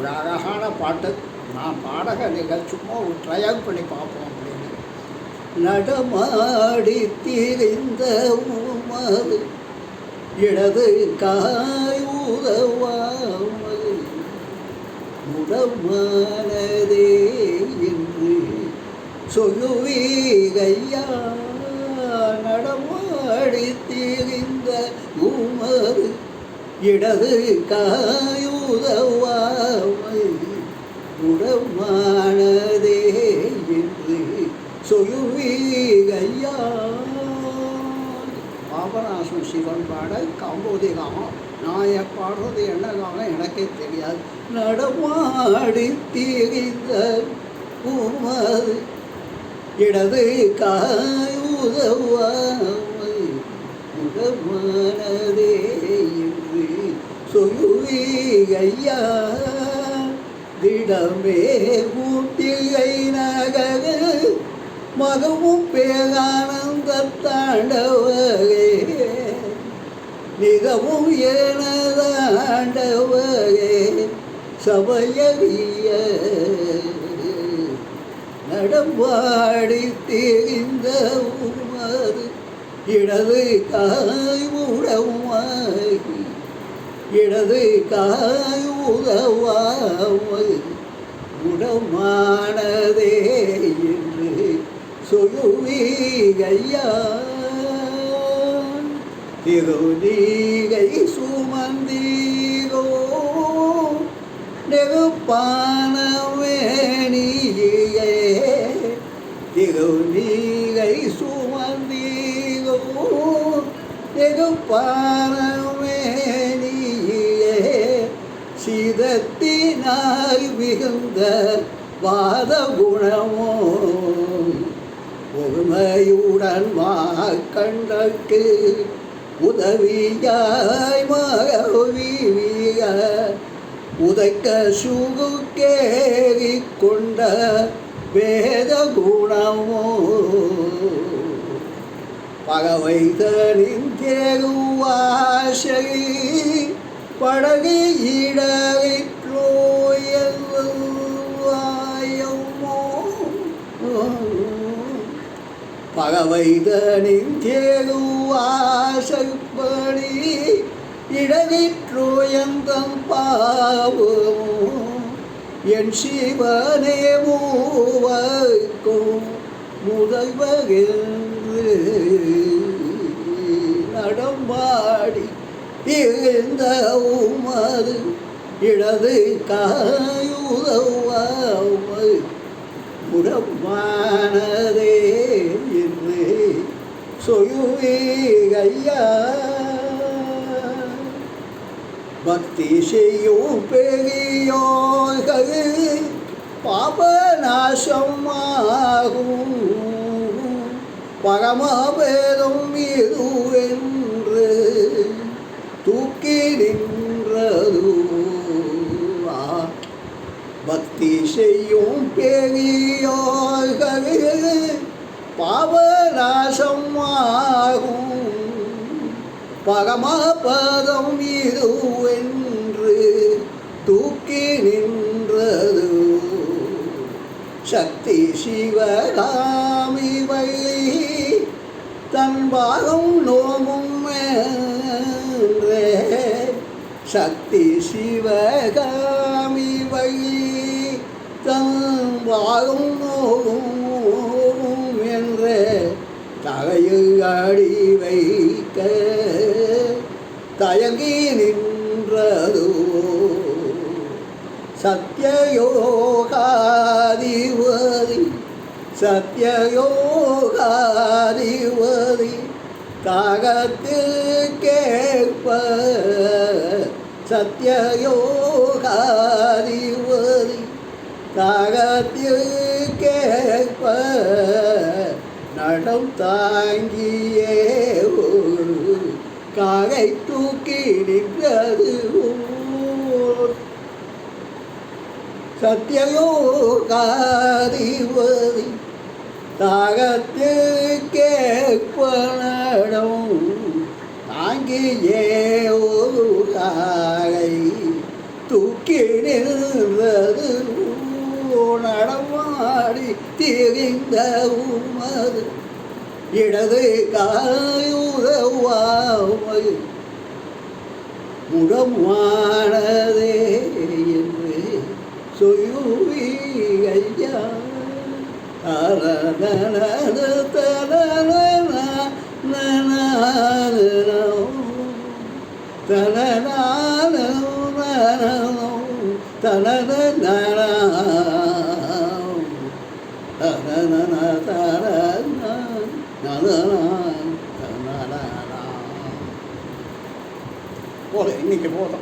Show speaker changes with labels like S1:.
S1: ஒரு அழகான பாட்டு. நான் பாடக நீங்கள் சும்மா ஒரு ட்ரையல் பண்ணி பார்ப்போம் அப்படின்னு. நடமாடி திரிந்த உமது இடது காய் உதவாமல் முடமானதே என்று சொல்லுவீகையா நடமாடி திரிந்த உமது இடது காயுதவாமை உடமானதே என்று சொல்லுவீகையா பாபநாசம் சிவன் பாட கம்போதி காமம் நான் என் பாடுறது என்ன காலம் எனக்கே தெரியாது. நடமாடி திரிந்த உமது இடது காயுதவாமை உடமானதே என்று சொல்லுவி ஐயா திடமே கூட்டிகை நகர மகமும் பேகானந்த தாண்டவகே மிகவும் எனதாண்டவகே சபையறிய நடம்பாடி தெரிந்த உமது இடது காய் உடவாகி இடது காய் உதவாமல் குணமானதே என்று சொல்லுவீகையா இதோ நீகை சுமந்தீரோ நெருப்பானவேணியே நீகை சுமந்தீரோ நெருப்பானவேணியே சீதத்தினாய் மிகுந்த வாத குணமோ ஒருமையுடன் வாக்கண்டற்கு உதவியாய் மகவிய உதைக்க சுகுக்கேறி கொண்ட வேத குணமோ பகவைதனின் தேருவாசை படகு இடகைட்லோயல்வாயமோ பகவைதனின் தேருவாசப்படி இடவிற்றுயந்தம் பாவமோ என் சிவனே மூவர்க்கும் முதல்வகென்று நடமாடி இருந்த உமது இடது காயுதவாமல் உடம்பானதே என்று சொல்லுவீகையா பக்தி செய்யும் பெரியோர்கள் பாபநாசமாகும். பரமபேதம் இதுவென்று தூக்கி நின்றது பக்தி செய்யும் பெரியோர்கள் பாவநாசம் ஆகும். பரமபதம் இதுவென்று தூக்கி நின்றது. சக்தி சிவகாமி வழி தன் பாகம் நோ சக்தி சிவகாமி வழி தன் நோகும் என்றே தலையில் அடி வைக்க தயங்கி நின்றதோ. சத்யயோகாதிபதி சத்யயோகாதிபதி தாகத்தில் கேட்ப சத்யயோகாதிபதி தாகத்தில் கேட்ப நடம் தாங்கியே ஒரு காகை தூக்கி நின்றது ஓர் சத்யயோகாதிபதி தாகத்தில் கேட்பனடம் தாங்கியே ஒரு தூக்கிடுவது நடமாடி திரிந்த உமது இடது காயுதவாமை முடமானதே என்று சொயுவி ஐயா. தரநன தரநன போதும் இன்னைக்கு போதும்